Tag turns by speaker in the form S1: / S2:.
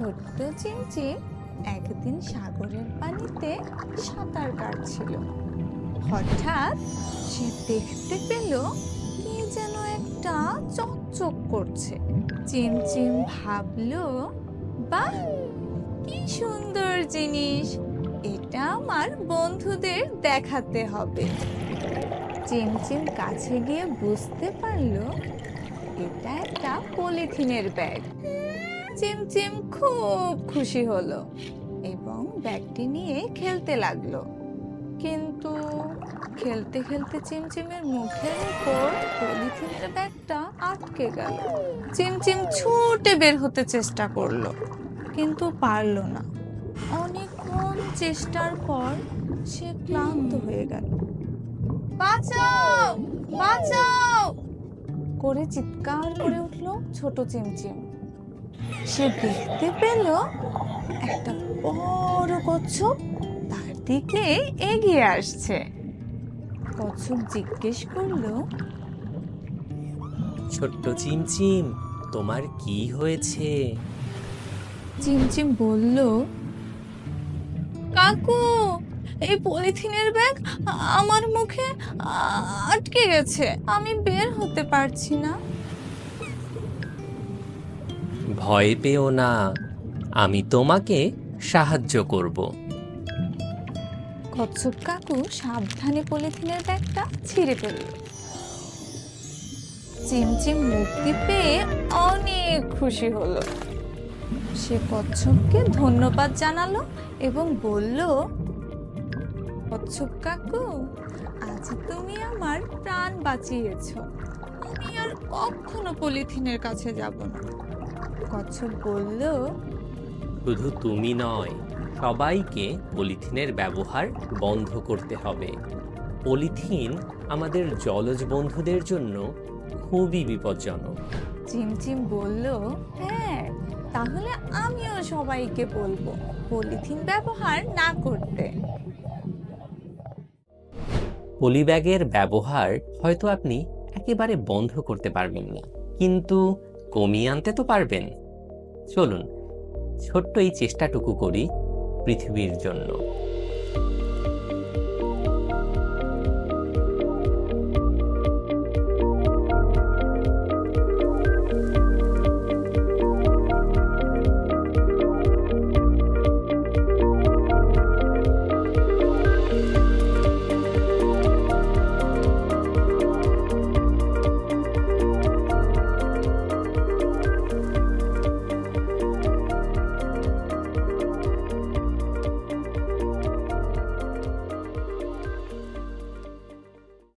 S1: ছোট্ট চিমচিম একদিন সাগরের পানিতে সাঁতার কাটছিল। হঠাৎ সে দেখতে পেল কি যেন একটা চকচক করছে। চিমচিম ভাবলো, বাহ, কি সুন্দর জিনিস। এটা আমার বন্ধুদের দেখাতে হবে। চিমচিম কাছে গিয়ে বুঝতে পারল, এটা একটা পলিথিনের ব্যাগ। চিমচিম খুব খুশি হলো এবং ব্যাগটি নিয়ে খেলতে লাগল। কিন্তু খেলতে খেলতে চিমচিমের মুখের উপর পলিথিনের ব্যাগটা আটকে গেল। চিমচিম ছুটে বের হতে চেষ্টা করল, কিন্তু পারল না। অনেকক্ষণ চেষ্টার পর সে ক্লান্ত হয়ে গেল। বাঁচাও! বাঁচাও! করে চিৎকার করে উঠল ছোট চিমচিম সে দেখতে পেল একটা বড় কচ্ছপ। তার দিকে এগিয়ে আসছে। কচ্ছপ জিজ্ঞেস করল
S2: ছোট্ট চিমচিম তোমার কি হয়েছে?
S1: চিমচিম বলল কাকু এই পলিথিনের ব্যাগ আমার মুখে আটকে গেছে। আমি বের হতে পারছি না।
S2: ভয় পেও না, আমি তোমাকে সাহায্য করব।
S1: কচ্ছপ কাকু সাবধানে পলিথিনের ব্যাগটা ছিঁড়ে ফেলল। চিমচিম মুক্তি পেয়ে অনেক খুশি হলো। সে কচ্ছপকে ধন্যবাদ জানালো এবং বলল, কচ্ছপ কাকু, আজ তুমি আমার প্রাণ বাঁচিয়েছো। আমি আর কখনো পলিথিনের কাছে যাব না। কচ্ছপ বলল
S2: শুধু তুমি নয় সবাইকে পলিথিনের ব্যবহার বন্ধ করতে হবে। পলিথিন আমাদের জলজ বন্ধুদের জন্য খুবই বিপজ্জনক।
S1: চিমচিম বলল হ্যাঁ তাহলে আমিও সবাইকে বলব পলিথিন ব্যবহার না করতে।
S2: পলিব্যাগের ব্যবহার হয়তো আপনি একেবারে বন্ধ করতে পারবেন না কিন্তু কমিয়ে আনতে তো পারবেন। চলুন ছোট্ট এই চেষ্টাটুকু করি পৃথিবীর জন্য।